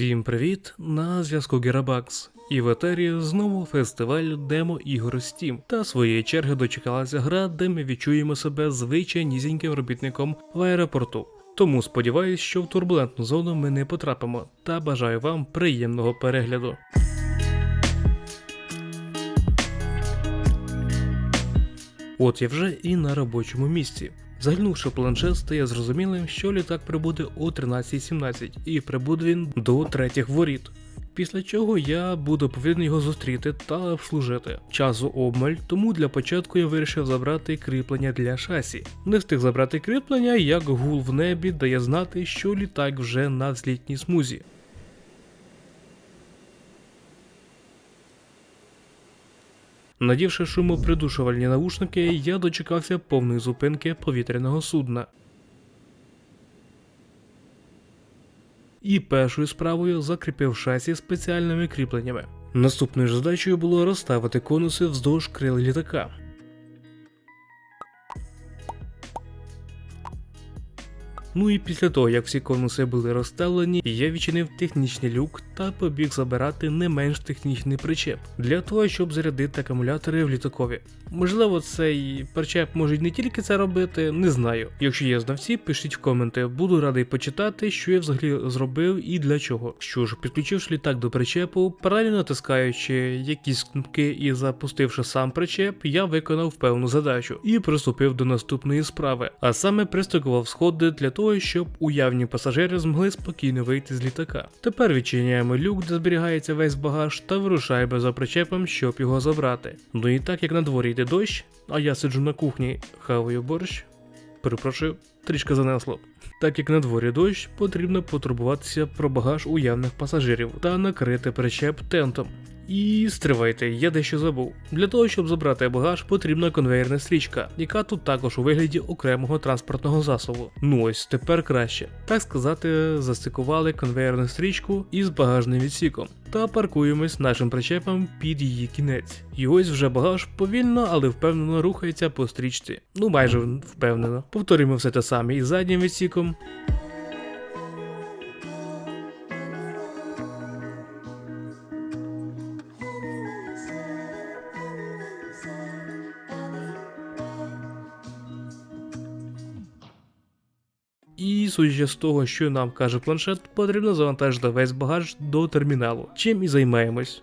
Всім привіт! На зв'язку Герабакс. І в етері знову фестиваль демо ігор Steam. Та своєї черги дочекалася гра, де ми відчуємо себе звичайнісіньким робітником в аеропорту. Тому сподіваюсь, що в турбулентну зону ми не потрапимо, та бажаю вам приємного перегляду. От я вже і на робочому місці. Заглянувши в планшет, стає зрозумілим, що літак прибуде о 13.17 і прибуде він до третіх воріт. Після чого я буду повинен його зустріти та обслужити. Часу обмаль, тому для початку я вирішив забрати кріплення для шасі. Не встиг забрати кріплення, як гул в небі дає знати, що літак вже на злітній смузі. Надівши шумопридушувальні навушники, я дочекався повної зупинки повітряного судна. І першою справою закріпив шасі спеціальними кріпленнями. Наступною задачею було розставити конуси вздовж крил літака. Ну і після того, як всі конуси були розставлені, я відчинив технічний люк та побіг забирати не менш технічний причеп для того, щоб зарядити акумулятори в літакові. Можливо, цей причеп може не тільки це робити, не знаю. Якщо є знавці, пишіть в коменти, буду радий почитати, що я взагалі зробив і для чого. Що ж, підключивши літак до причепу, паралельно натискаючи якісь кнопки і запустивши сам причеп, я виконав певну задачу і приступив до наступної справи, а саме пристикував сходи для того, щоб уявні пасажири змогли спокійно вийти з літака. Тепер відчиняємо люк, де зберігається весь багаж, та вирушаємо за причепом, щоб його забрати. Ну і так як на дворі йде дощ, а я сиджу на кухні, хаваю борщ. Перепрошую, трішки занесло. Так як на дворі дощ, потрібно потурбуватися про багаж уявних пасажирів та накрити причеп тентом. І стривайте, я дещо забув. Для того, щоб забрати багаж, потрібна конвейерна стрічка, яка тут також у вигляді окремого транспортного засобу. Ну ось тепер краще. Так сказати, застикували конвейерну стрічку із багажним відсіком та паркуємось нашим причепом під її кінець. І ось вже багаж повільно, але впевнено рухається по стрічці. Ну майже впевнено. Повторюємо все те саме із заднім відсіком. І судячи з того, що нам каже планшет, потрібно завантажити весь багаж до терміналу, чим і займаємось.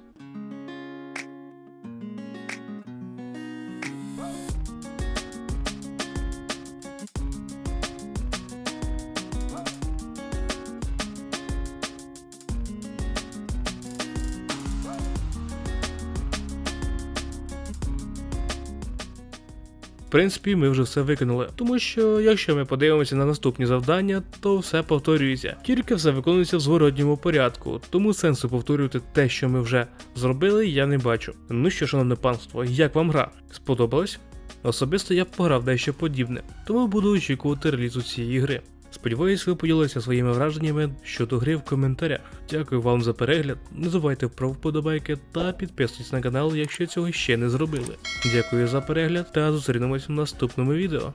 Принципі, ми вже все виконали, тому що якщо ми подивимося на наступні завдання, то все повторюється. Тільки все виконується в зворотньому порядку, тому сенсу повторювати те, що ми вже зробили, я не бачу. Ну що, шановне панство, як вам гра? Сподобалось? Особисто я б пограв дещо подібне, тому буду очікувати релізу цієї гри. Сподіваюсь, ви поділилися своїми враженнями щодо гри в коментарях. Дякую вам за перегляд. Не забувайте про вподобайки та підписуйтесь на канал, якщо цього ще не зробили. Дякую за перегляд та зустрінемось в наступному відео.